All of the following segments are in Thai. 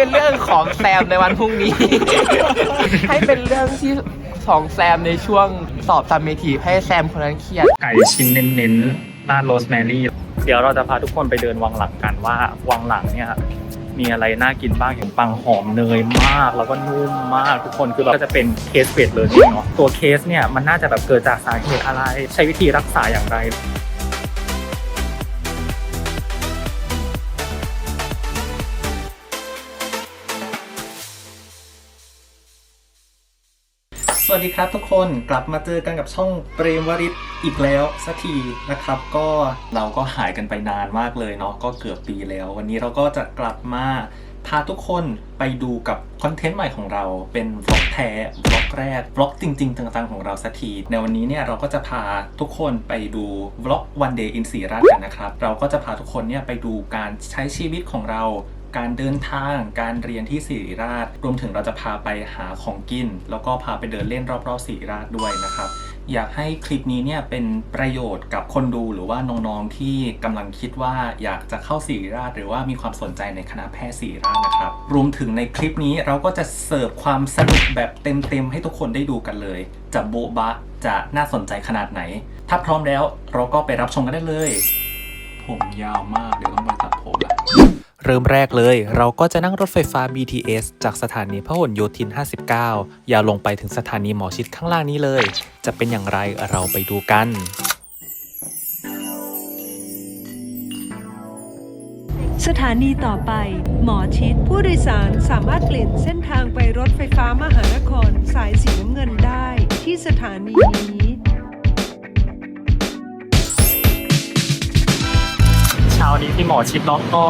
เป็นเรื่องของแซมในวันพรุ่งนี้ ให้เป็นเรื่องที่ของแซมในช่วงสอบซัมเมทีฟให้แซมคนนั้นเครียด ไก่ชิ้นเน้นๆราดโรสแมรี่ เดี๋ยวเราจะพาทุกคนไปเดินวังหลังกันว่าวังหลังเนี่ยมีอะไรน่ากินบ้างอย่างปังหอมเนยมาก แล้วก็นุ่มมากทุกคนคือแบบก็จะเป็นเคสเบดเลยเนาะตัวเคสเนี่ยมันน่าจะแบบเกิดจากสาเหตุอะไร ใช้วิธีรักษาอย่างไร วัสดีครับทุกคนกลับมาเจอกันกับช่องเปรมวริศอีกแล้วสักทีนะครับ ก็เราก็หายกันไปนานมากเลยเนาะก็เกือบปีแล้ว วันนี้เราก็จะกลับมาพาทุกคนไปดูกับคอนเทนต์ใหม่ของเราเป็นวล็อกแท้วล็อกแรกวล็อกจริงๆต่างๆของเราสักที ในวันนี้เนี่ยเราก็จะพาทุกคนไปดูวล็อก one day in สีราชกันนะครับ เราก็จะพาทุกคนเนี่ยไปดูการใช้ชีวิตของเรา การเดินทาง การเรียนที่สิริราช รวมถึงเราจะพาไปหาของกิน แล้วก็พาไปเดินเล่นรอบๆสิริราชด้วยนะครับ อยากให้คลิปนี้เนี่ยเป็นประโยชน์กับคนดูหรือว่าน้องๆที่กำลังคิดว่าอยากจะเข้าสิริราช หรือว่ามีความสนใจในคณะแพทย์สิริราชนะครับ รวมถึงในคลิปนี้เราก็จะเสิร์ฟความสนุกแบบเต็มๆให้ทุกคนได้ดูกันเลย จะโบ๊ะบะจะน่าสนใจขนาดไหน ถ้าพร้อมแล้วเราก็ไปรับชมกันได้เลย ผมยาวมากเดี๋ยวต้องไปตัดผมละ เริ่มแรกเลย เราก็จะนั่งรถไฟฟ้า BTS จากสถานีพหลโยธิน 59ยาวลงไปถึงสถานีหมอชิดข้างล่างนี้เลย จะเป็นอย่างไรเราไปดูกันสถานีต่อไป หมอชิดผู้โดยสารสามารถเปลี่ยนเส้นทางไปรถไฟฟ้ามหานคร สายสีน้ำเงินได้ที่สถานีนี้เช้านี้ที่หมอชิดเนาะก็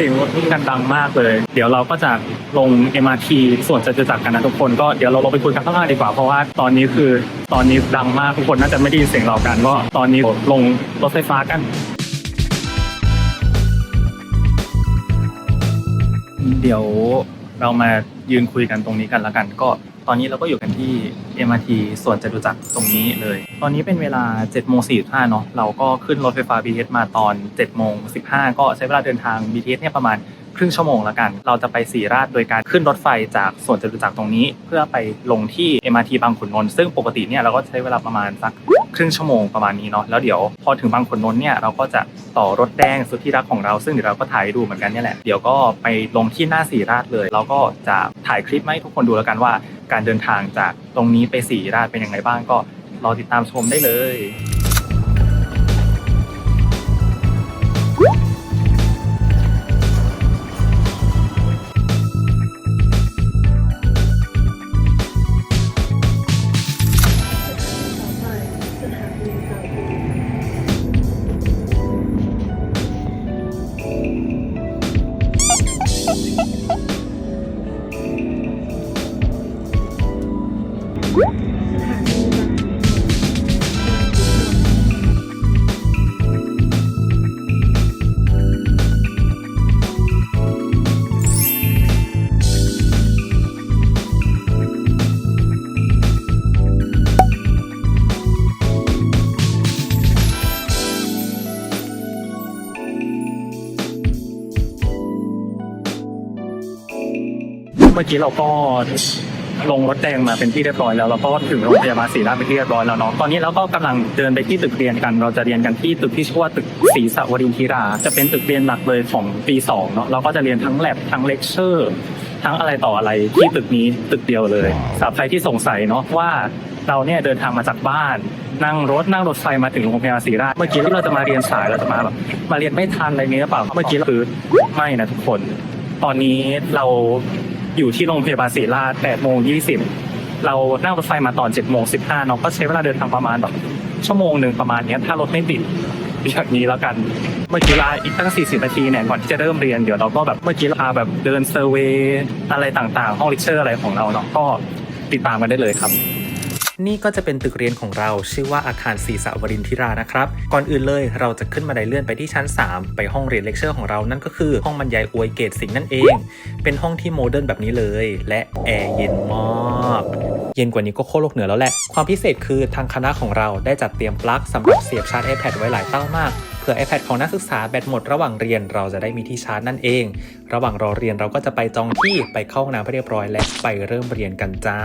สียงรถกันดังมากเลย เดี๋ยวเราก็จะลง MRT ส่วนจะจะจักรกันนะทุกคนก็เดี๋ยวเราลงไปคุยกันข้างล่างดีกว่าเพราะว่าตอนนี้คือตอนนี้ดังมากทุกคนน่าจะไม่ได้ยินเสียงเรากันก็ตอนนี้ลงรถไฟฟ้ากัน เดี๋ยวเรามายืนคุยกันตรงนี้กันแล้วกันก็ อนนี้เราก็อยู่กันที่ MRT ส่วนจตุจักรตรงนี้เลย ตอนนี้เป็นเวลา7โมง45เนาะเราก็ขึ้นรถไฟฟ้า BTS มาตอน7โมง15 ก็ใช้เวลาเดินทาง BTS เนี่ยประมาณครึ่งชั่วโมงแล้วกัน เราจะไปสีราชโดยการขึ้นรถไฟจากส่วนจตุจักรตรงนี้ เพื่อไปลงที่ MRT บางขุนนนท์ซึ่งปกติเนี่ยเราก็ใช้เวลาประมาณสัก ครึ่งชั่วโมงประมาณนี้เนาะแล้วเดี๋ยวพอถึงบางขนนนเนี่ยเราก็จะต่อรถแดงสุดที่รักของเรา ซึ่งเดี๋ยวเราก็ถ่ายให้ดูเหมือนกันเนี่ยแหละเดี๋ยวก็ไปลงที่หน้าสีราชเลยเราก็จะถ่ายคลิปให้ทุกคนดูแล้วกันว่า การเดินทางจากตรงนี้ไปสีราชเป็นยังไงบ้างก็รอติดตามชมได้เลย มื่อกี้เราก็ลงรถแดงมาเป็นที่เรียบร้อยแล้วแล้วก็ถึงโรงพยาบาลศรีราชเป็นที่เรียบร้อยแล้วเนาะตอนนี้เราก็กำลังเดินไปที่ตึกเรียนกัน เราจะเรียนกันที่ตึกที่ชื่อว่าตึกศรีสวรินทิรา จะเป็นตึกเรียนหลักเลยของปีสองเนาะเราก็จะเรียนทั้งแลบทั้งเลคเชอร์ทั้งอะไรต่ออะไรที่ตึกนี้ตึกเดียวเลยสำหรับใครที่สงสัยเนาะว่าเราเนี่ยเดินทางมาจากบ้านนั่งรถนั่งรถไฟมาถึงโรงพยาบาลศรีราชเมื่อกี้ที่เราจะมาเรียนสายเราจะมาแบบมาเรียนไม่ทันอะไรนี้หรือเปล่าเมื่อกี้คือไม่นะทุกคน ตอนนี้เรา อยู่ที่โรงพยาบาลศรีราช8โมง20 เรานั่งรถไฟมาตอน7โมง15เนาะก็ใช้เวลาเดินทางประมาณแบบชั่วโมงหนึ่งประมาณนี้ถ้ารถไม่ติดอย่างนี้แล้วกัน เมื่อกี้ลาอีกตั้ง 40 นาทีเนี่ยก่อนที่จะเริ่มเรียนเดี๋ยวเราก็แบบเมื่อกี้เราพาแบบเดินเซอร์เวย์อะไรต่างๆ ห้องเลคเชอร์อะไรของเราเนาะก็ติดตามกันได้เลยครับ นี่ก็จะเป็นตึกเรียนของเราชื่อว่าอาคารศรีสวรินทิรานะครับ ก่อนอื่นเลยเราจะขึ้นมาไดเลื่อนไปที่ชั้น 3 ไปห้องเรียนเลคเชอร์ของเรานั่นก็คือห้องบรรยายอวยเกตสิงนั่นเอง เป็นห้องที่โมเดิร์นแบบนี้เลย และแอร์เย็นมากเย็นกว่านี้ก็โคตรโลกเหนือแล้วแหละ ความพิเศษคือทางคณะของเราได้จัดเตรียมปลั๊กสำหรับเสียบชาร์จ iPad ไว้หลายเต้ามากเผื่อ iPad ของนักศึกษาแบตหมดระหว่างเรียนเราจะได้มีที่ชาร์จนั่นเอง ระหว่างรอเรียนเราก็จะไปจองที่ไปเข้าห้องน้ำให้เรียบร้อยและไปเริ่มเรียนกันจ้า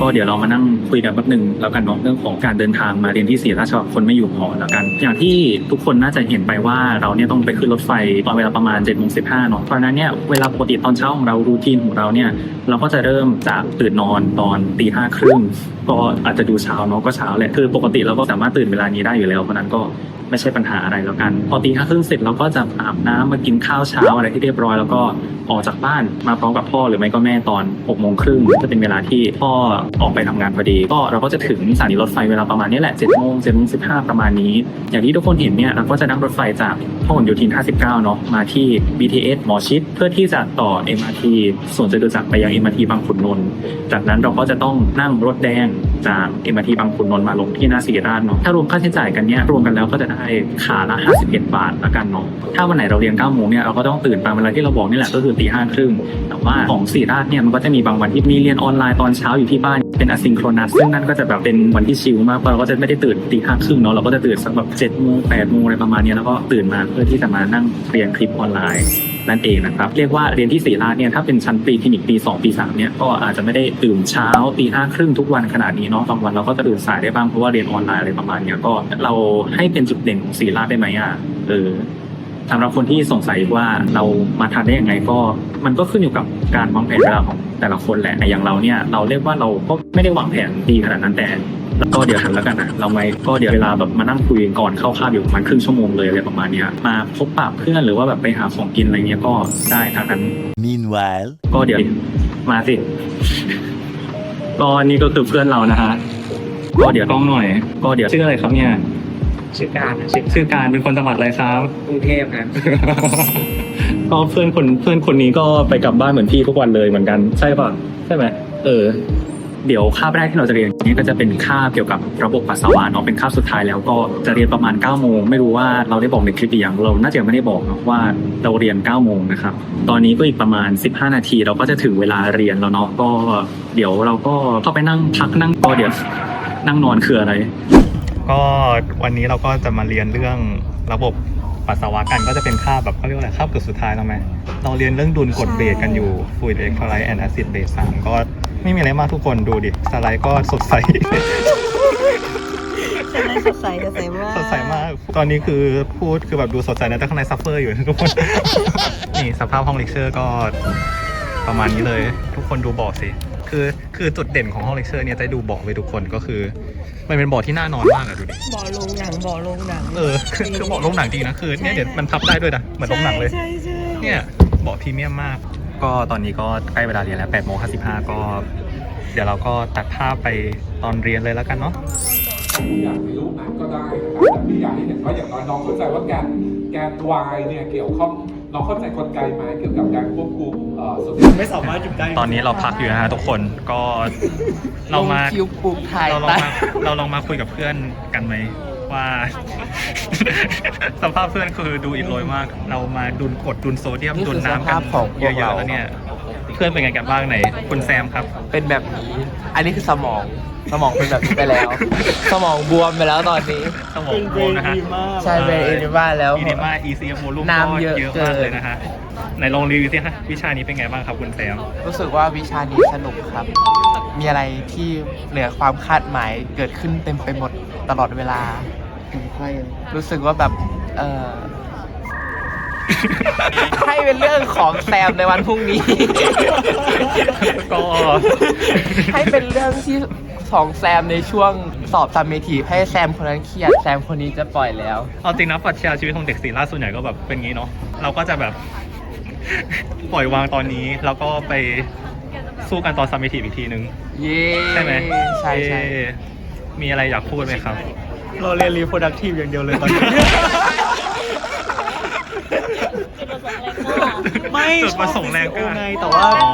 ก็เดี๋ยวเรามานั่งคุยกันแป๊บหนึ่งแล้วกันเนาะเรื่องของการเดินทางมาเรียนที่ศรีราชาคนไม่อยู่หอแล้วกัน อย่างที่ทุกคนน่าจะเห็นไปว่าเราเนี่ยต้องไปขึ้นรถไฟตอนเวลาประมาณ7จ็ดโมงสิบห้าเนาะเพราะนั้นเนี่ยเวลาปกติตอนเช้าของเรารูทีนของเราเนี่ยเราก็จะเริ่มจากตื่นนอนตอนตีห้าครึ่งก็อาจจะดูเช้าเนาะก็เช้าแหละคือปกติเราก็สามารถตื่นเวลานี้ได้อยู่แล้วเพราะนั้นก็ ไม่ใช่ปัญหาอะไรแล้วกัน พอตีห้าครึ่งเสร็จเราก็จะอาบน้ำมากินข้าวเช้าอะไรที่เรียบร้อยแล้วก็ออกจากบ้านมาพร้อมกับพ่อหรือไม่ก็แม่ตอน6กโมงครึ่งจะเป็นเวลาที่พ่อออกไปทำงานพอดี ก็เราก็จะถึงสถานีรถไฟเวลาประมาณนี้แหละ7จ็ดโมงเจ็ดโมงสิบห้าประมาณนี้ อย่างที่ทุกคนเห็นเนี่ยเราก็จะนั่งรถไฟจากพหลโยธิน 59 เนาะมาที่ BTS หมอชิดเพื่อที่จะต่อ MRT ส่วนจตุจักไปยัง MRT บางขุนนนท์จากนั้นเราก็จะต้องนั่งรถแดงจาก MRT บางขุนนนท์มาลงที่หน้าศรีราชเนาะถ้ารวมค่าใช้จ่ายกันเนี่ยรวมกันแล้วก็จะขาละ 51 บาทละกันเนาะถ้าวันไหนเราเรียน9โมงเนี่ยเราก็ต้องตื่นตามเวลาที่เราบอกนี่แหละก็คือตีห้าครึ่งแต่ว่าของสี่ราชเนี่ยมันก็จะมีบางวันที่มีเรียนออนไลน์ตอนเช้าอยู่ที่บ้าน เป็นอ y ซิงโครนัสซึ่งนั่นก็จะแบบเป็นวันที่ชิลมากเราก็จะไม่ได้ตื่นตีห้าครึ่งเนาะเราก็จะตื่นสักแบบเจ็ดโมงแปดโมงอะไรประมาณนี้แล้วก็ตื่นมาเพื่อที่จะมานั่งเรียนคลิปออนไลน์นั่นเองนะครับเรียกว่าเรียนที่ศรีราชเนี่ยถ้าเป็นชั้นปีคลินิกปี 2 ปี3เนี่ยก็อาจจะไม่ได้ตื่นเช้าตีห้าครึ่งทุกวันขนาดนี้เนาะบางวันเราก็จะตื่นสายได้บ้างเพราะว่าเรียนออนไลน์อะไรประมาณเนี้ยก็เราให้เป็นจุดเด่นของศรีราชได้ไหมอะเออสำหรับคนที่สงสัยว่าเรามาทันได้ยังไงก็มันก็ขึ้นอยู่กับการวางแผนเวลาของ แต่ละคนแหละแต่อย่างเราเนี่ยเราเรียกว่าเราก็ไม่ได้วางแผนดีขนาดนั้นแต่แล้วก็เดี๋ยวทำแล้วกันนะเราไม่ก็เดี๋ยวเวลาแบบมานั่งคุยก่อนเข้าคาบอยู่ประมาณครึ่งชั่วโมงเลยอะไรประมาณเนี้ยมาพบปะเพื่อนหรือว่าแบบไปหาของกินอะไรเงี้ยก็ได้ทางนั้น Meanwhile. ก็เดี๋ยวมาสิก็นี่ก็คือเพื่อนเรานะฮะก็เดี๋ยวกล้องหน่อย ก็เดี๋ยวชื่ออะไรครับเนี่ยชื่อการชื่อชื่อการเป็นคนจังหวัดอะไรครับกรุงเทพครับ ก็เพื่อนคนเพื่อนคนนี้ก็ไปกลับบ้านเหมือนพี่ทุกวันเลยเหมือนกันใช่ป่ะใช่ไหมเออ เดี๋ยวคาบแรกที่เราจะเรียนนี้ก็จะเป็นคาบเกี่ยวกับระบบปัสสาวะเนาะเป็นคาบสุดท้ายแล้วก็จะเรียนประมาณ9ก้าโมงไม่รู้ว่าเราได้บอกในคลิปหรือยังเราน่าจะไม่ได้บอกเนาะว่าเราเรียน9ก้าโมงนะครับตอนนี้ก็อีกประมาณ 15 นาที เราก็จะถึงเวลาเรียนแล้วเนาะก็ เดี๋ยวเราก็เข้าไปนั่งพักนั่งก็เดี๋ยวนั่งนอนคืออะไรก็วันนี้เราก็จะมาเรียนเรื่องระบบ ปัสสาวะกันก็จะเป็นคาบแบบเขาเรียกว่าอะไรคาบเกือบสุดท้ายแล้วไหมเราเรียนเรื่องดุลกรดเบสกันอยู่ฟ u ิ d เอ็กโทรไลท์แอนด์แอซิดเบสสามก็ไม่มีอะไรมากทุกคนดูดิสไลด์ก็สดใส ใช่ไหมสดใสสดใสมากสดใสมาก ตอนนี้คือพูดคือแบบดูสดใสนะแต่ข้างในซัฟเฟอร์อยู่นะทุกคน นี่สภาพห้องเลคเชอร์ก็ประมาณนี้เลย ทุกคนดูเบาะสิ คือคือจุดเด่นของห้องเลคเชอร์เนี่ยจะดูเบาะไว้ทุกคนก็คือ มันเป็นเบาะที่น่านอนมากอะดูดิบ่อลงหนังบ่อลงหนังเออคือคือเบาะโรงหนังจริงนะคือเนี่ยเดี๋ยวมันพับได้ด้วยนะเหมือนโรงหนังเลยใช่ใช่เนี่ยเบาะพรีเมียมมาก ก็ตอนนี้ก็ใกล้เวลาเรียนแล้ว8โมง55ก็ เดี๋ยวเราก็ตัดภาพไปตอนเรียนเลยแล้วกันเนาะอยากมีลูกนั้นก็ได้นะครับแต่พี่อยากให้เห็นว่าอย่างน้อยน้องเข้าใจว่าแกนแกน Y เนี่ยเกี่ยวข้อง น้องเข้าใจกลไกไหมเกี่ยวกับการควบคุมเอ่อสมไม่สามารถหยุดได้ตอนนี้เราพักอยู่นะฮะทุกคนก็เรามาคิวปลูกถ่ายเราลองใต้มาเราลองมาคุยกับเพื่อนกันไหมว่า สภาพเพื่อนคือดูอิดโรยมาก เรามาดุลกรดดุลโซเดียมนี่ดุคืลอสน้ำกัภาพของพเยวกเราอะๆแล้วเนี่ยเพื่อนเป็นไงกันบ้างไหน คุณแซมครับ เป็นแบบนี้ อันนี้คือสมอง สมองเป็นแบบนี้ไปแล้ว สมองบวมไปแล้วตอนนี้ สมองบวมนะฮะใช่เป็นเอนิบ้าแล้ว อีเนมา ECM โวลูมน้ำเยอะเยอะเกินมากเลยนะฮะไหนลองรีวิวสิฮะวิชานี้เป็นไงบ้างครับคุณแซม รู้สึกว่าวิชานี้สนุกครับ มีอะไรที่เหนือความคาดหมายเกิดขึ้นเต็มไปหมดตลอดเวลา รู้สึกว่าแบบเออ ให้เป็นเรื่องของแซมในวันพรุ่งนี้ ก็ให้เป็นเรื่องที่ของแซมในช่วงสอบซัมเมทีฟให้แซมคนนั้นเครียดแซมคนนี้จะปล่อยแล้ว เอาจริงนะปรัชญาชีวิตของเด็กศรีราชส่วนใหญ่ก็แบบเป็นงี้เนาะเราก็จะแบบ ปล่อยวางตอนนี้แล้วก็ไปสู้กันตอนซัมมิทีอีกทีนึง เย้ใช่ไหมใช่ใช่เอ่อมีอะไรอยากพูดไหมครับ เราเรียนรีโปรดักทีฟอย่างเดียวเลยตอนนี้ ไม่จุดประสงค์แรงกล้าไงแต่ว่า อ๋อ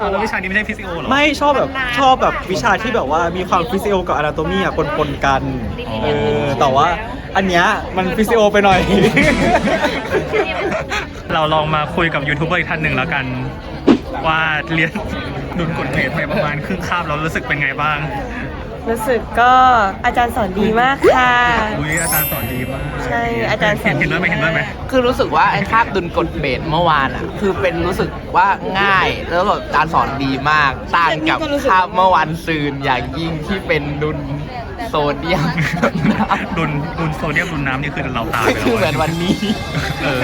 อะแล้ววิชานี้ไม่ใช่ฟิสิโอหรอ ไม่ชอบแบบชอบแบบวิชาที่แบบว่ามีความฟิสิโอกับอนาโตมีอะปนๆกันอ๋อเออแต่ว่าอันเนี้ยมันฟิสิโอไปหน่อย เราลองมาคุยกับยูทูบเบอร์อีกท่านหนึ่งแล้วกัน ว่าเรียนดุลกฎเกรดไปประมาณครึ่งคาบเรารู้สึกเป็นไงบ้าง รู้สึกก็อาจารย์สอนดีมากค่ะ อุ้ยอาจารย์สอนดีมากใช่อาจารย์สอน เห็นด้วยไหมเห็นด้วยไหมคือรู้สึกว่าไอ้คาบดุลกฎเบสเมื่อวานอะ คือเป็นรู้สึกว่าง่ายแล้วแบบอาจารย์สอนดีมากต่างกับคาบเมื่อวันซืนอย่างยิ่งที่เป็นดุลโซเดียมดุนดุนโซเดียมดุนน้ำนี่คือเราตายไปแล้วคือเหมือนวันนี้เออ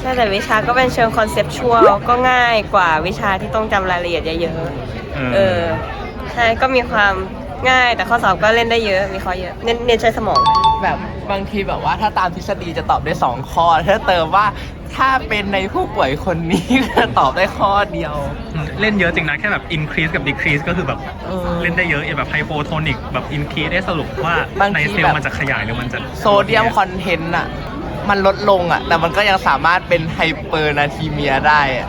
ใช่แต่วิชาก็เป็นเชิงคอนเซปชวลก็ง่ายกว่าวิชาที่ต้องจำรายละเอียดเยอะๆเออใช่ก็มีความ ง่ายแต่ข้อสอบก็เล่นได้เยอะมีข้อเยอะเน้นเน้นใช้สมอง แบบบางทีแบบว่าถ้าตามทฤษฎีจะตอบได้สองข้อ ถ้าเติมว่าถ้าเป็นในผู้ป่วยคนนี้ ก็ตอบได้ข้อเดียว เล่นเยอะจริงนะแค่แบบ increase กับ decrease ก็คือแบบเออเล่นได้เยอะอย่างแบบไฮโปโทนิกแบบ increase ได้สรุปว่าบางทีในเซลแบล์บมันจะขยายหรือมันจะโซเดียมคอนเทนต์อะ มันลดลงอะ แต่มันก็ยังสามารถเป็นไฮเปอร์นาทีเมียได้อะ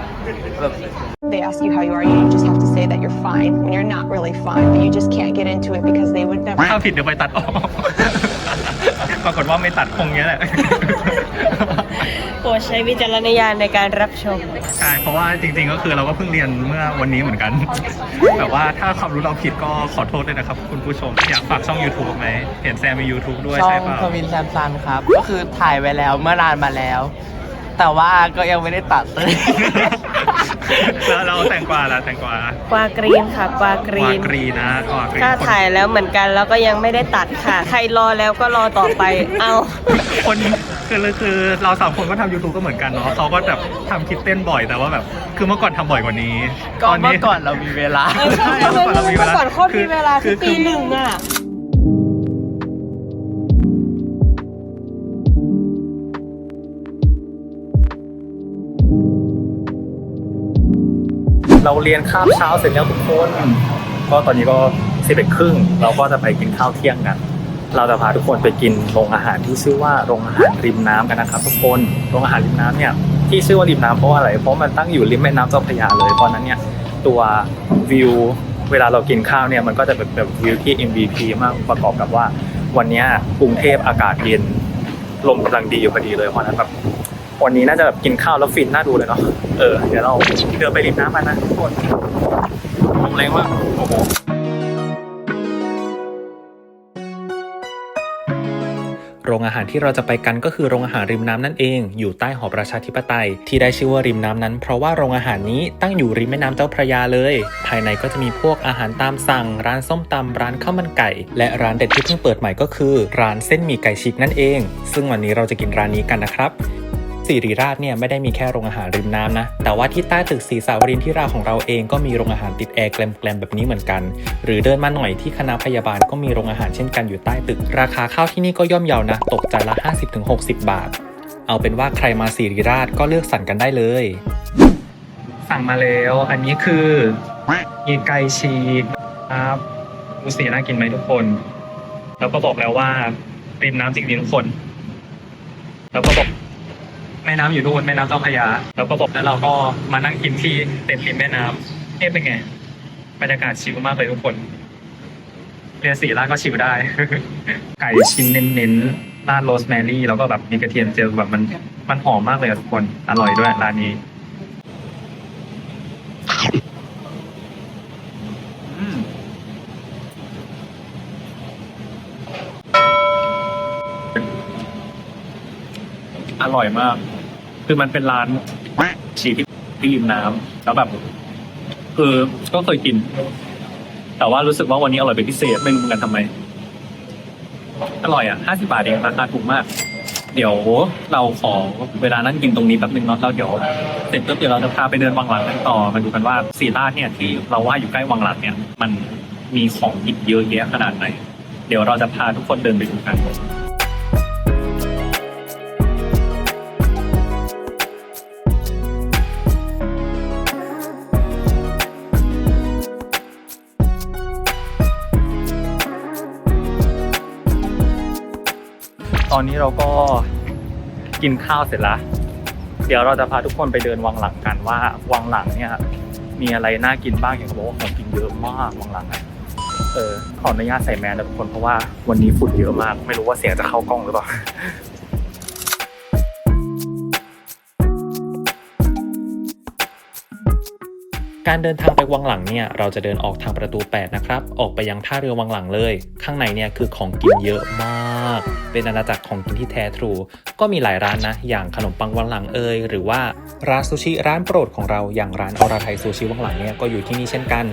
แบบ they ask you how you are, you just have to say that you're fine when you're not really fine, but you just can't get into it because they would never. ถ้าผิดเดี๋ยวไปตัดออก ปรากฏว่าไม่ตัดคงเงี้ยแหละ โปรดใช้วิจารณญาณในการรับชม ใช่ เพราะว่าจริงๆ ก็คือเราก็เพิ่งเรียนเมื่อวันนี้เหมือนกันแต่ว่าถ้าความรู้เราผิดก็ขอโทษด้วยนะครับ คุณผู้ชม อยากฝากช่อง YouTube ไหม เห็นแซมมี YouTube ด้วยช่อใช่งเปล่า ทวินแซมซันครับ ก็คือถ่ายไว้แล้วเมื่อนานมาแล้ว แต่ว่าก็ยังไม่ได้ตัดเลย แล้วเราแต่งกวาล่ะแต่งกวากวากรีนค่ะกวากรีวาน กรีนะกวากรีถ้าคนถ่ายแล้วเหมือนกันแล้วก็ยังไม่ได้ตัดค่ะ ใครรอแล้วก็รอต่อไป เอาคนคือคือเราสามคนก็ทำ YouTube ก็เหมือนกันเนาะเขาก็แบบทำคลิปเต้นบ่อยแต่ว่าแบบคือเมื่อก่อนทำบ่อยกว่านี้ก็เมื่อก่อนเรามีเวลา เออใช่เมื่อก่อนเรามีเวลา เมื่อก่อนโคตรมีเวลาคืคืออปีหนึ่งอะ เราเรียนข้าวเช้าเสร็จแล้วทุกคน ก็ตอนนี้ก็สิบเอ็ดครึ่งเราก็จะไปกินข้าวเที่ยงกัน เราจะพาทุกคนไปกินโรงอาหารที่ชื่อว่าโรงอาหารริมน้ำกันนะครับ ทุกคนโรงอาหารริมน้ำเนี่ยที่ชื่อว่าริมน้ำเพราะว่าอะไรเพราะมันตั้งอยู่ริมแม่น้ำเจ้าพระยาเลยเพราะฉะนั้นเนี่ยตัววิวเวลาเรากินข้าวเนี่ยมันก็จะเป็นแบบวิวที่ MVP มากประกอบกับว่า วันเนี้ยกรุงเทพอากาศเย็นลมกำลังดีอยู่พอดีเลยเพราะฉะนั้นแบบ วันนี้น่าจะแบบกินข้าวแล้วฟินน่าดูเลยเนาะ เออ เดี๋ยวเราเดินไปริมน้ำกันนะทุกคนลมแรงมากโอ้โหโรงอาหารที่เราจะไปกันก็คือโรงอาหารริมน้ำนั่นเอง อยู่ใต้หอประชาธิปไตย ที่ได้ชื่อว่าริมน้ำนั้น เพราะว่าโรงอาหารนี้ตั้งอยู่ริมแม่น้ำเจ้าพระยาเลย ภายในก็จะมีพวกอาหารตามสั่ง ร้านส้มตำร้านข้าวมันไก่ และร้านเด็ดที่เพิ่งเปิดใหม่ก็คือ ร้านเส้นหมี่ไก่ชิกนั่นเอง ซึ่งวันนี้เราจะกินร้านนี้กันนะครับ สิริราชเนี่ยไม่ได้มีแค่โรงอาหารริมน้ำนะ แต่ว่าที่ใต้ตึกศรีสาวรินทิราของเราเองก็มีโรงอาหารติดแอร์แกลมๆแบบนี้เหมือนกัน หรือเดินมาหน่อยที่คณะพยาบาลก็มีโรงอาหารเช่นกันอยู่ใต้ตึก ราคาข้าวที่นี่ก็ย่อมเยานะ ตกจานละ 50-60 บาท เอาเป็นว่าใครมาสิริราชก็เลือกสั่งกันได้เลย สั่งมาแล้ว อันนี้คือมีไก่ฉีกครับดูสีน่ากินไหมทุกคน แล้วก็บอกแล้วว่าริมน้ำจริงๆทุกคน แล้วก็บอก ม่น้ำอยู่นู่นแม่น้ำเจ้าพระยาแล้วก็บอกแล้วเราก็มานั่งกินที่เต็มริมแม่น้ำเอ๊ะเป็นไงบรรยากาศชิลมากเลยทุกคนเรียนสีรานก็ชิลได้ ไก่ชิ้นเน้นๆราดโรสแมรี่แล้วก็แบบมีกระเทียมเจียวแบบมันมันหอมมากเลยอะทุกคนอร่อยด้วยร้านนี้อืมอร่อยมาก คือมันเป็นร้านชีที่ที่ริมน้ำแล้วแบบคือก็เคยกิน แต่ว่ารู้สึกว่าวันนี้อร่อยเป็นพิเศษไม่รู้เหมือนกันทำไม อร่อยอะห้าสิบาทเองราคาถูกมาก เดี๋ยวเราขอเวลานั่งกินตรงนี้แป๊บนึงเนาะแล้วเดี๋ยวเสร็จปุ๊บเดี๋ยวเราจะพาไปเดินวังหลังกันต่อมาดูกันว่าสีราดเนี่ยที่เราว่าอยู่ใกล้วังหลังเนี่ย มันมีของกินเยอะแยะขนาดไหน เดี๋ยวเราจะพาทุกคนเดินไปดูกัน นี้เราก็กินข้าวเสร็จแล้วเดี๋ยวเราจะพาทุกคนไปเดินวังหลังกันว่าวังหลังเนี่ยมีอะไรน่ากินบ้างอย่างเขาบอกว่าของกินเยอะมากวังหลังอะเออขออนุญาตใส่แมสนะทุกคนเพราะว่าวันนี้ฝุ่นเยอะมาก ไม่รู้ว่าเสียงจะเข้ากล้องหรือเปล่า การเดินทางไปวังหลังเนี่ยเราจะเดินออกทางประตู 8 นะครับ ออกไปยังท่าเรือวังหลังเลย ข้างในเนี่ยคือของกินเยอะมาก เป็นอาณาจักรของกินที่แท้ทรู ก็มีหลายร้านนะ อย่างขนมปังวังหลังเอยหรือว่าร้านซูชิร้านโปรดของเราอย่างร้านอรไทยซูชิวังหลังเนี่ยก็อยู่ที่นี่เช่นกัน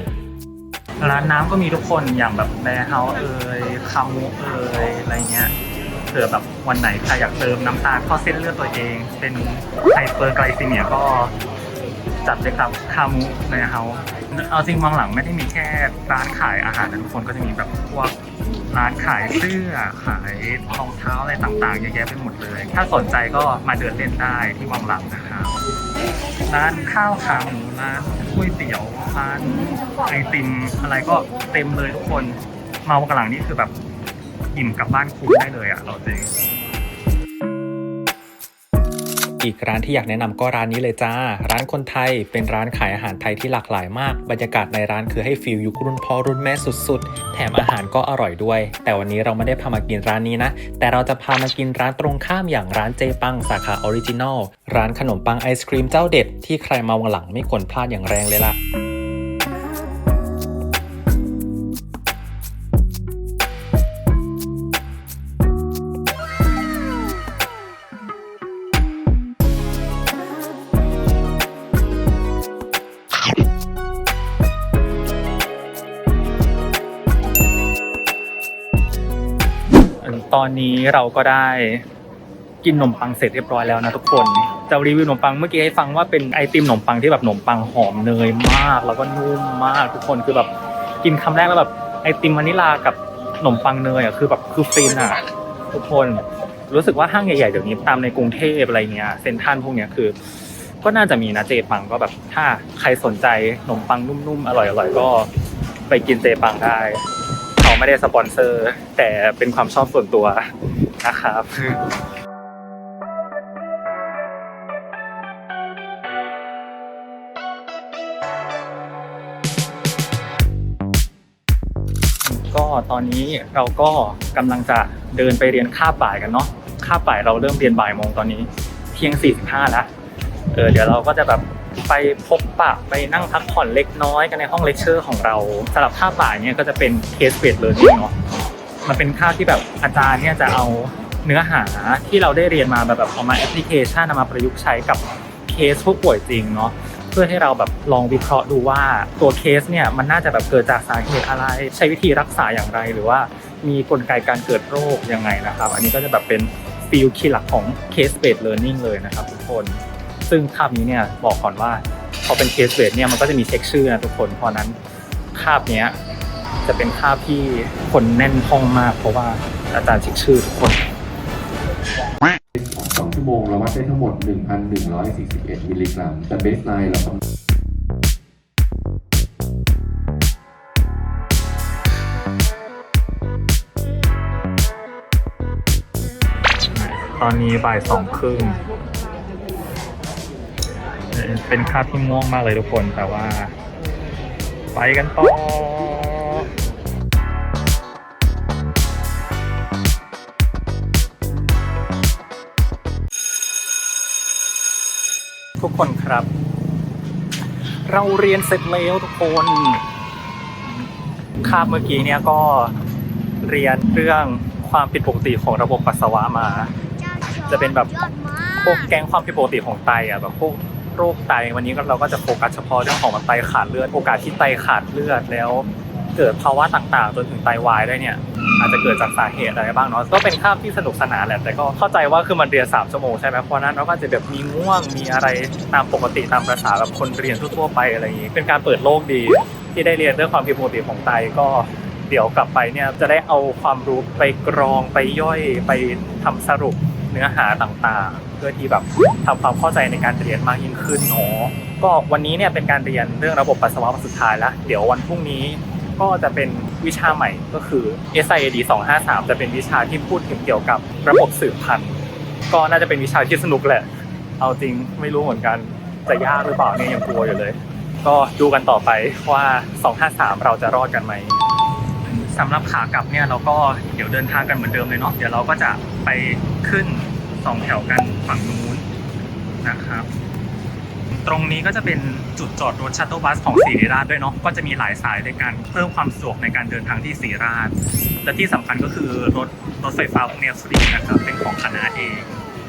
ร้านน้ำก็มีทุกคนอย่างแบบแบร์เฮาเอยคามูเอยอะไรเงี้ยเผื่อแบบวันไหนใครอยากเติมน้ำตาลข้าเส้นเลือดตัวเอง เป็นไฮเปอร์ไกลซีเมียก็ จัดเลยครับคามูแบร์เฮาเอาจริงบางหลังไม่ได้มีแค่ร้านขายอาหารนะทุกคนก็จะมีแบบพวกร้านขายเสื้อขายรองเท้าอะไรต่างๆเยอะแยะไปหมดเลย ถ้าสนใจก็มาเดินเล่นได้ที่วังหลังนะครับร้านข้าวขาหมูร้านก๋วยเตี๋ยวร้านไอติมอะไรก็เต็มเลยทุกคน มากระหลังนี่คือแบบอิ่มกลับบ้านคุ้มได้เลยอะเราจริง อีกร้านที่อยากแนะนำก็ร้านนี้เลยจ้า ร้านคนไทยเป็นร้านขายอาหารไทยที่หลากหลายมาก บรรยากาศในร้านคือให้ฟิลยุครุ่นพ่อรุ่นแม่สุดๆ แถมอาหารก็อร่อยด้วย แต่วันนี้เราไม่ได้พามากินร้านนี้นะ แต่เราจะพามากินร้านตรงข้ามอย่างร้านเจปังสาขาออริจินอลร้านขนมปังไอศครีมเจ้าเด็ดที่ใครมาวังหลังไม่ควรพลาดอย่างแรงเลยล่ะ อนนี้เราก็ได้กินขนมปังเสร็จเรียบร้อยแล้วนะทุกคนจะรีวิวขนมปังเมื่อกี้ให้ฟังว่าเป็นไอติมขนมปังที่แบบขนมปังหอมเนยมาก แล้วก็นุ่มมากทุกคนคือแบบกินคำแรกแล้วแบบไอติมวานิลากับขนมปังเนยอะคือแบบคือฟินอะทุกคนรู้สึกว่าห้างใหญ่ๆเดี๋ยวนี้ตามในกรุงเทพอะไรเงี้ยเซ็นทรัลพวกเนี้ยคือ ก็น่าจะมีนะเจปังก็แบบถ้าใครสนใจขนมปังนุ่มๆอร่อยๆก็ไปกินเจปังได้ เขาไม่ได้สปอนเซอร์ แต่เป็นความชอบส่วนตัวนะครับก็ตอนนี้เราก็กำลังจะเดินไปเรียนค่าบ่ายกันเนาะค่าบ่ายเราเริ่มเรียนบ่ายโมงตอนนี้ เที่ยง 45แล้วเออเดี๋ยวเราก็จะแบบ ไปพบปะไปนั่งพักผ่อนเล็กน้อยกันในห้องเลคเชอร์ของเราสำหรับคาบบ่ายเนี่ยก็จะเป็นเคสเบสเลยเนาะมันเป็นคาที่แบบอาจารย์เนี่ยจะเอาเนื้อหาที่เราได้เรียนมาแบบแบบเอามาแอปพลิเคชันเอามาประยุกต์ใช้กับเคสผู้ป่วยจริงเนาะเพื่อให้เราแบบลองวิเคราะห์ดูว่าตัวเคสเนี่ยมันน่าจะแบบเกิดจากสาเหตุอะไร ใช้วิธีรักษาอย่างไร หรือว่ามีกลไกการเกิดโรคยังไงนะครับ อันนี้ก็จะแบบเป็นฟิลคีย์หลักของ case based learning เลยนะครับทุกคน ซึ่งคาบนี้เนี่ยบอกก่อนว่าพอเป็นเคสเบสเนี่ยมันก็จะมีเช็คชื่อนะทุกคนเพราะนั้นคาบเนี้ยจะเป็นคาบที่คนแน่นห้องมาก เพราะว่าอาจารย์เช็คชื่อทุกคนสองชั่วโมงเราวัดได้ทั้งหมด 1,141มิลลิกรัม แต่เบสไลน์เรากำหนดตอนนี้บ่ายสองครึ่ง เป็นคาบที่ม่วงมากเลยทุกคนแต่ว่า ไปกันต่อทุกคนครับ เราเรียนเสร็จแล้วทุกคนคาบเมื่อกี้เนี่ยก็เรียนเรื่องความผิดปกติของระบบปัสสาวะมา จะเป็นแบบพวกแก๊งความผิดปกติของไตอะแบบพวก โรคไตวันนี้เราก็จะโฟกัสเฉพาะเรื่องของไตขาดเลือด โอกาสที่ไตขาดเลือดแล้วเกิดภาวะต่างๆ จนถึงไตวายได้เนี่ย อาจจะเกิดจากสาเหตุอะไรบ้างเนาะก็เป็นคาบที่สนุกสนานแหละแต่ก็เข้าใจว่าคือมันเรียน3ชั่วโมงใช่ไหมเพราะนั้นเราก็จะแบบมีง่วงมีอะไรตามปกติตามประษาแบบคนเรียนทั่วๆไปอะไรอย่างนี้ เป็นการเปิดโลกดี ที่ได้เรียนเรื่องความผิดปกติของไตก็เดี๋ยวกลับไปเนี่ยจะได้เอาความรู้ไปกรองไปย่อยไปทำสรุป เนื้อหาต่างๆ เพื่อที่แบบทำความเข้าใจในการเรียนมากยิ่งขึ้นเนาะก็วันนี้เนี่ยเป็นการเรียนเรื่องระบบปัสสาวะวันสุดท้ายแล้ว เดี๋ยววันพรุ่งนี้ก็จะเป็นวิชาใหม่ก็คือ SIAD 253 จะเป็นวิชาที่พูดถึงเกี่ยวกับระบบสืบพันธุ์ก็น่าจะเป็นวิชาที่สนุกแหละ เอาจริงไม่รู้เหมือนกันจะยากหรือเปล่าเนี่ยยังกลัวอยู่เลย ก็ดูกันต่อไปว่า 253 เราจะรอดกันไหมสำหรับขากลับเนี่ยเราก็เดี๋ยวเดินทางกันเหมือนเดิมเลยเนาะเดี๋ยวเราก็จะไปขึ้น สองแถวกันฝั่งนู้นนะครับ ตรงนี้ก็จะเป็นจุดจอดรถชัตเติลบัสของศรีราชด้วยเนาะก็จะมีหลายสายในการเพิ่มความสะดวกในการเดินทางที่ศรีราช และที่สำคัญก็คือรถรถไฟฟ้าพวกเนี้ยฟรีนะครับเป็นของคณะเอง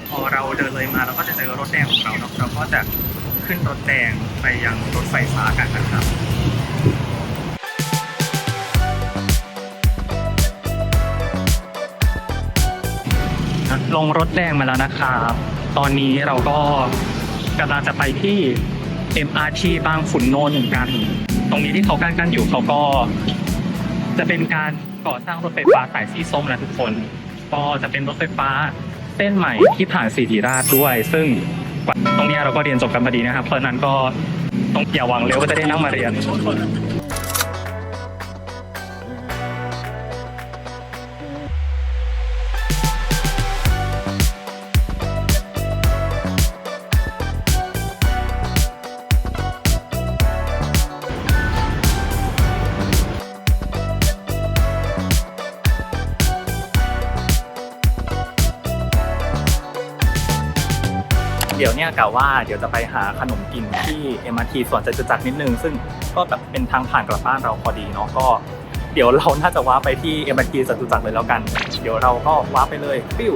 พอเราเดินเลยมาเราก็จะเจอรถแดงของเราเนาะเราก็จะขึ้นรถแดงไปยังรถไฟฟ้ากันนะครับ ลงรถแดงมาแล้วนะครับตอนนี้เราก็กำลังจะไปที่ MRT บางขุนนนท์กัน ตรงนี้ที่เขากั้นกันอยู่เขาก็จะเป็นการก่อสร้างรถไฟฟ้าสายสีส้มนะทุกคน ก็จะเป็นรถไฟฟ้าเส้นใหม่ที่ผ่านสีรีราชด้วย ซึ่งตรงนี้เราก็เรียนจบกันพอดีนะครับ เพราะนั้นก็ต้องอย่าหวังเร็วว่าจะได้นั่งมาเรียน กะว่าเดี๋ยวจะไปหาขนมกินที่ MRT สวนจตุจักรนิดนึง ซึ่งก็แบบเป็นทางผ่านกลับบ้านเราพอดีเนาะก็ เดี๋ยวเราน่าจะว้าไปที่ MRT จตุจักรเลยแล้วกัน เดี๋ยวเราก็ว้าไปเลยปิ้ว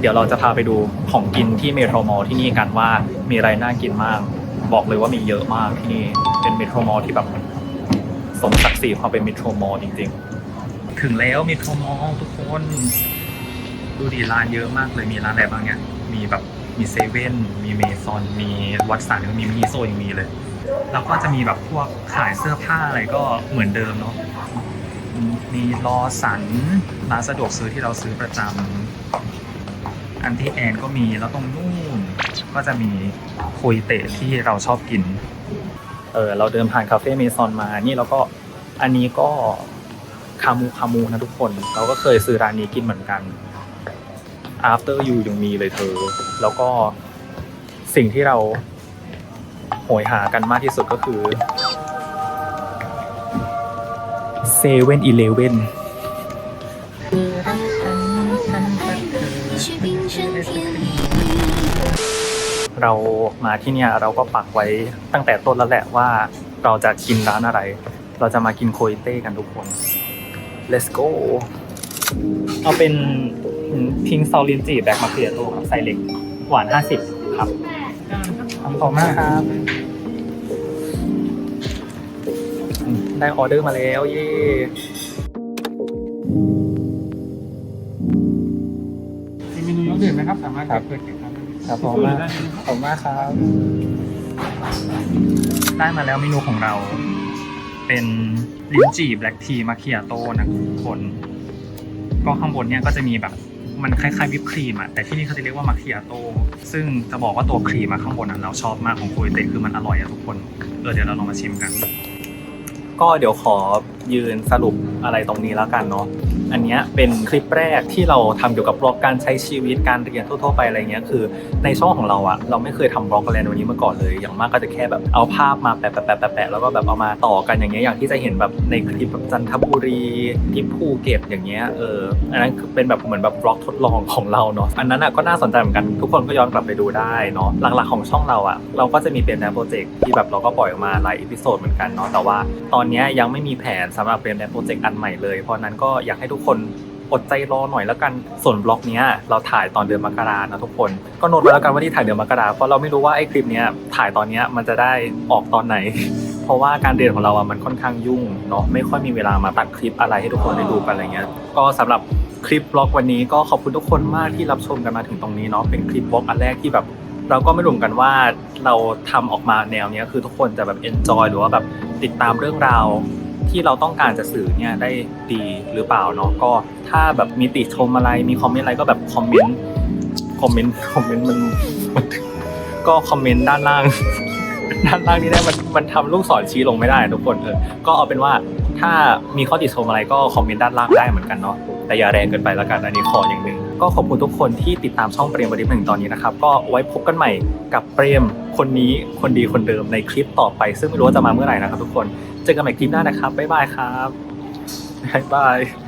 เดี๋ยวเราจะพาไปดูของกินที่เมโทรมอลที่นี่กันว่ามีอะไรน่ากินมาก บอกเลยว่ามีเยอะมากที่นี่ เป็นเมโทรมอลที่แบบสมศักดิ์ศรีความเป็นเมโทรมอลจริง ๆ ถึงแล้วเมโทรมอลทุกคน ดูดีร้านเยอะมากเลยมีร้านอะไรบ้างเนี่ย มีแบบมีเซเว่นมีเมซอน มีวัดสันมีมิโซยังมีเลย แล้วก็จะมีแบบพวกขายเสื้อผ้าอะไรก็เหมือนเดิมเนาะมีลอสันร้านสะดวกซื้อที่เราซื้อประจำอันที่แอนก็มีแล้วตรงนู่น ก็จะมีคุยเตะที่เราชอบกิน เออเราเดินผ่านคาเฟ่เมซอนมานี่แล้วก็อันนี้ก็คามูคามูนะทุกคน เราก็เคยซื้อร้านนี้กินเหมือนกัน after you ยังมีเลยเธอ แล้วก็สิ่งที่เราโหยหากันมากที่สุดก็คือเซเว่นอีเลเว่น เรามาที่เนี่ยเราก็ปักไว้ตั้งแต่ต้นแล้วแหละว่าเราจะกินร้านอะไร เราจะมากินโคยเต้กันทุกคน let's go เอาเป็นพิงซอลินจีแบล็กมาเฟียโต้ครับไซส์เล็ก หวาน 50 ครับขอบคุณมากครับอืมได้ออเดอร์มาแล้วเย้มีเมนูยกดื่มนะครับ สามารถเปิดเก็บครับ ครับผมมากขอบคุณมากครับ ได้มาแล้วเมนูของเรา เป็นลิ้นจี่แบล็กทีมาคิอาโต้นะทุกคน ก็ข้างบนเนี่ยก็จะมีแบบมันคล้ายๆวิปครีมอะแต่ที่นี่เขาจะเรียกว่ามาคิอาโต้ซึ่งจะบอกว่าตัวครีมมาข้างบนอะเราชอบมากของคุยเตคือมันอร่อยอะทุกคนเออเดี๋ยวเราลองมาชิมกัน ก็เดี๋ยวขอยืนสรุปอะไรตรงนี้แล้วกันเนาะ อันนี้เป็นคลิปแรกที่เราทำเกี่ยวกับบล็อกการใช้ชีวิตการเรียนทั่วๆไปอะไรเงี้ยคือในช่องของเราอะเราไม่เคยทำบล็อกอะไรแบบนี้มาก่อนเลย อย่างมากก็จะแค่แบบเอาภาพมาแปะแปะแปะแปะแล้วก็แบบเอามาต่อกันอย่างเงี้ยอย่างที่จะเห็นแบบในคลิปแบบจันทบุรีที่ภูเก็ตอย่างเงี้ยเอออันนั้นคือเป็นแบบเหมือนแบบบล็อกทดลองของเราเนาะอันนั้นอะก็น่าสนใจเหมือนกันทุกคนก็ย้อนกลับไปดูได้เนาะหลักๆของช่องเราอะเราก็จะมีเป็นแนวโปรเจกต์ที่แบบเราก็ปล่อยออกมาหลายอีพิโซดเหมือนกันเนาะแต่ว่าตอนนี้ยังไม่มีแผนสำหรับเป็นแนวโปรเจกต์อันใหม่เลยเพราะนั้นก็อยากให้ทุกคนอดใจรอหน่อยแล้วกันส่วนบล็อกเนี้ยเราถ่ายตอนเดือนมกรานะทุกคน ก็โน้ตไว้แล้วกันว่าที่ถ่ายเดือนมกราเพราะเราไม่รู้ว่าไอ้คลิปเนี้ยถ่ายตอนเนี้ยมันจะได้ออกตอนไหน เพราะว่าการเรียนของเราอะมันค่อนข้างยุ่งเนาะไม่ค่อยมีเวลามาตัดคลิปอะไรให้ทุกคนได้ดูกันอะไรเงี้ยก็สำหรับคลิปบล็อกวันนี้ก็ขอบคุณทุกคนมากที่รับชมกันมาถึงตรงนี้เนาะเป็นคลิปบล็อกอันแรกที่แบบเราก็ไม่รู้กันว่าเราทำออกมาแนวเนี้ยคือทุกคนจะแบบเอนจอยหรือว่าแบบติดตามเรื่องราว ที่เราต้องการจะสื่อเนี่ยได้ดีหรือเปล่าเนาะก็ถ้าแบบมีติชมอะไรมีคอมเมนต์อะไรก็แบบคอมเมนต์คอมเมนต์คอมเมนต์มันมันก็คอมเมนต์ด้านล่าง ด้านล่างนี่ได้มันมันทำลูกศรชี้ลงไม่ได้ทุกคนเออก็เอาเป็นว่าถ้ามีข้อติชมอะไรก็คอมเมนต์ด้านล่างได้เหมือนกันเนาะแต่อย่าแรงเกินไปแล้วกันอันนี้ขออย่างหนึ่งก็ขอบคุณทุกคนที่ติดตามช่องเปรมบริษฐ์ถึงตอนนี้นะครับ ก็ไว้พบกันใหม่กับเปรมคนนี้คนดีคนเดิมในคลิปต่อไป ซึ่งไม่รู้ว่าจะมาเมื่อไหร่นะครับทุกคน เจอกันใหม่คลิปหน้านะครับบ๊ายบายครับบ๊ายบาย